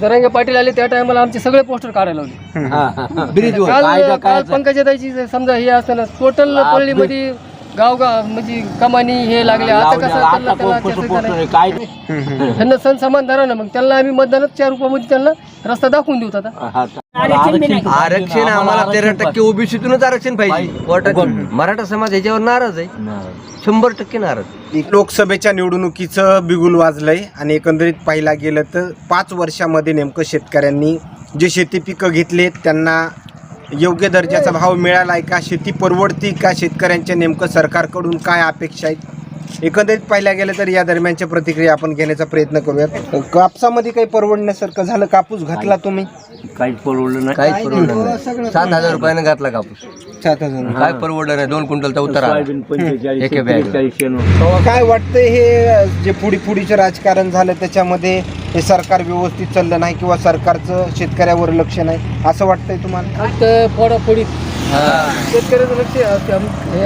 जरांगे पाटील आले त्या टायमाला आमचे सगळे पोस्टर काढायला लावले. ब्रिजवर काल काल पंकजाताईची समजा हे असताना टोटल पल्लीमध्ये गाव गाव म्हणजे कमानी हे लागले. आता कसं त्यांना त्याला कसं करायचं? काय त्यांना सण समान धरा ना मग. त्यांना आम्ही मतदानच चार रुपयामध्ये त्यांना रस्ता दाखवून देऊ आता. आरक्षण आम्हाला तेरा टक्के ओबीसीतूनच आरक्षण पाहिजे. मराठा समाज याच्यावर नाराज आहे. शंभर टक्के नाराज लोकसभेच्या निवडणुकीचं बिगुल वाजलंय आणि एकंदरीत पाहिला गेलं तर पाच वर्षामध्ये नेमकं शेतकऱ्यांनी जे शेती पिकं घेतलेत त्यांना योग्य दर्जाचा भाव मिळाला आहे का? शेती परवडती का? शेतकऱ्यांच्या नेमकं सरकारकडून काय अपेक्षा आहेत? एकंदरीत पाहिल्या गेलं तर या दरम्यानच्या प्रतिक्रिया आपण घेण्याचा प्रयत्न करूयात. कापसामध्ये काही परवडण्यासारखं झालं? कापूस घातला तुम्ही? काहीच परवडलं नाही. काहीच परवडलं नाही. सात हजार रुपयानं घातला कापूस. सात हजार काय परवडलं नाही दोन क्विंटलचा उत्तर आला सोयाबीन पंचेचाळीस एके बॅगला. त्रेचाळीस शेण. काय वाटतंय हे जे पुढी पुढीचं राजकारण झालं त्याच्यामध्ये हे सरकार व्यवस्थित चाललं नाही किंवा सरकारचं शेतकऱ्यावर लक्ष नाही असं वाटतंय तुम्हाला? फोडाफोडी शेतकऱ्याचं लक्ष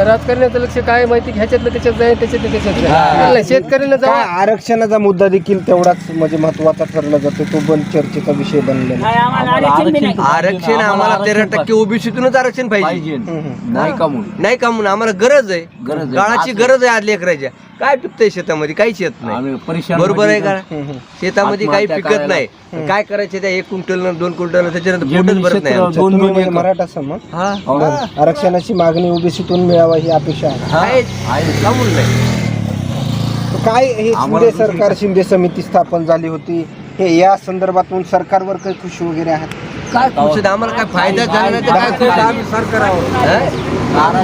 राजकारण्याचं लक्ष काय माहिती? ह्याच्यातलं त्याच्यात जाईल त्याच्यातलं त्याच्यात जाईल काय जाऊ आरक्षणाचा मुद्दा देखील तेवढाच म्हणजे महत्त्वाचा ठरला जातो. तो पण चर्चेचा विषय बनलेला आरक्षण आरक्षण आम्हाला तेरा टक्के ओबीसीतूनच आरक्षण पाहिजे. पाहिजे. नाही का म्हणून? नाही का म्हणून? आम्हाला गरज आहे. गरज आहे. काळाची गरज आहे आज लेकराच्या काय पिकतंय शेतामध्ये? काहीच येत नाही. आम्ही परेशान बरोबर आहे म्हणजे का शेतामध्ये काही आत्महत्या पिकत करायला. नाही काय करायचे त्या एक क्विंटल दोन क्विंटल त्याच्यानंतर जमिनी पोटच भरत नाही क्षेत्र आमचं. दोन तुम्ही दोन म्हणजे एकर. मराठा समाज हा. हो. आरक्षणाची मागणी ओबीसीतून मिळावा ही अपेक्षा आहे. आहेच. आहे. का म्हणून नाही. तर काय हे शिंदे सरकार शिंदे समिती स्थापन झाली होती. हे या संदर्भातून सरकारवर काही खुश वगैरे आहात? काय खुश आहे? आम्हाला काय फायदा झाला नाही तर काय खुश आहे? आम्ही हा?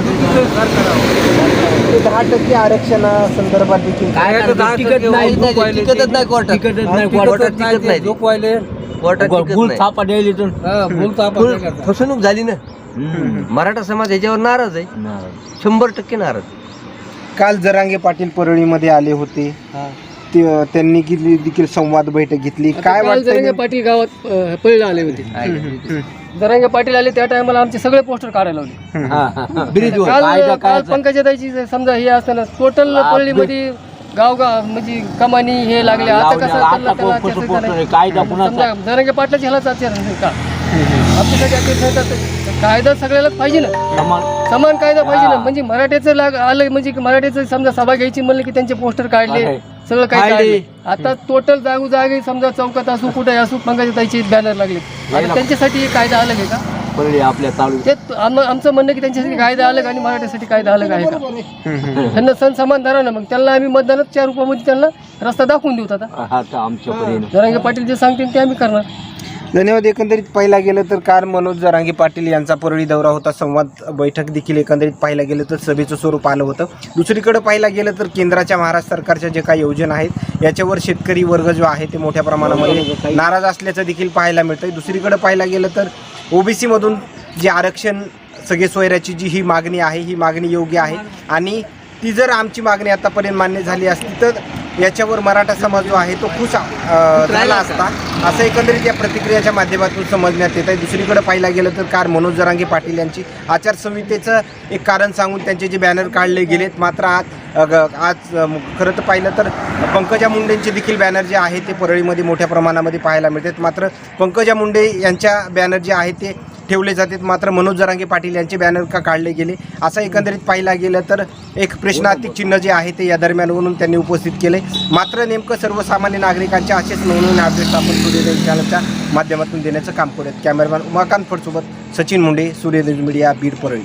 ते दहा टक्के आरक्षणा संदर्भात देखील काय? टिकत नाही, नाही, टिकत टिकतच नाही कोर्टात. टिकतच नाही, कोर्टात कोर्टात टिकत नाही. झोपवायले. कोर्टात टिकत भूल नाही. थापा द्यायला इथून. फुल- फसवणूक झाली ना. मराठा समाज याच्यावर नाराज आहे नाही. शंभर टक्के नाराज काल जरांगे पाटील परळीमध्ये आले होते ते- त्यांनी किती देखील संवाद बैठक घेतली. काय काल जरांगे वाटतं पाटील गावात अं, पळीला आले होते. जरांगे पाटील आले त्या टायमाला आमचे सगळे पोस्टर काढायला लावले. ब्रिजवर काल काल पंकजाताईची समजा हे असताना टोटल पल्लीमध्ये गाव गाव म्हणजे कमानी हे लागले. आता कसं त्यांना करायचं? आहे. कायदा कुणाचा? समजा जरांगे पाटलाची ह्यालाच आहे का? आपल्यासाठी कायदा सगळ्यालाच पाहिजे ना. समान. समान कायदा पाहिजे ना. म्हणजे मराठ्याचं लाग आलं म्हणजे की मराठ्याचं समजा सभा घ्यायची म्हणलं की त्यांचे पोस्टर काढले. आहे. सगळं काही. काढले. आता टोटल जागो जागे समजा चौकात असू कुठे असू पंकजाताईचे बॅनर लागले. आता त्यांच्यासाठी हे कायदा अलग आहे का? पडले आपल्या तालु ते आम- आमचं म्हणणं की त्यांच्यासाठी कायदा अलग आणि मराठ्यासाठी कायदा अलग आहे का? त्यांना सण समान धरा ना मग. त्यांना आम्ही मतदानच चार रुपयामध्ये त्यांना रस्ता दाखवून देऊ आता. हा तर आमच्या परीने जरांगे पाटील जे सांगतील ते आम्ही करणार. धन्यवाद. एकंदरीत पाहिला गेलं तर कार मनोज जरांगे पाटील यांचा परळी दौरा होता. संवाद बैठक देखील एकंदरीत पाहिलं गेलं तर सभेचं स्वरूप आलं होतं. दुसरीकडे पाहिला गेलं तर केंद्राच्या महाराष्ट्र सरकारच्या जे काही योजना आहेत याच्यावर शेतकरी वर्ग जो आहे ते मोठ्या प्रमाणामध्ये नाराज असल्याचं देखील पाहायला मिळतं दुसरीकडे पाहायला गेलं तर ओबीसीमधून जे आरक्षण सगळे सोयऱ्याची जी ही मागणी आहे ही मागणी योग्य आहे. आणि ती जर आमची मागणी आतापर्यंत मान्य झाली असती तर याच्यावर मराठा समाज जो आहे तो खुश झाला असता. असं एकंदरीत या प्रतिक्रियाच्या माध्यमातून समजण्यात येत आहे दुसरीकडे पाहिला गेलं तर कार मनोज जरांगे पाटील यांची आचारसंहितेचं एक कारण सांगून त्यांचे जे बॅनर काढले गेलेत मात्र आज ग- आज खरं तर पाहिलं तर पंकजा मुंडेंचे देखील बॅनर जे आहे ते परळीमध्ये मोठ्या प्रमाणामध्ये पाहायला मिळतात. मात्र पंकजा मुंडे यांच्या बॅनर जे आहे ते ठेवले जातात. मात्र मनोज जरांगे पाटील यांचे बॅनर का काढले गेले? असं एकंदरीत पाहिला गेलं तर एक प्रश्नार्थिक चिन्ह जे आहे ते या दरम्यानवरून त्यांनी उपस्थित केले मात्र नेमकं सर्वसामान्य नागरिकांच्या असेच नवनवीन अपडेट्स आपण सूर्यदेव चॅनलच्या माध्यमातून देण्याचं काम करत कॅमेरामॅन उमाकांत फडसोबत सचिन मुंडे सूर्यदेव मीडिया बीड परळी.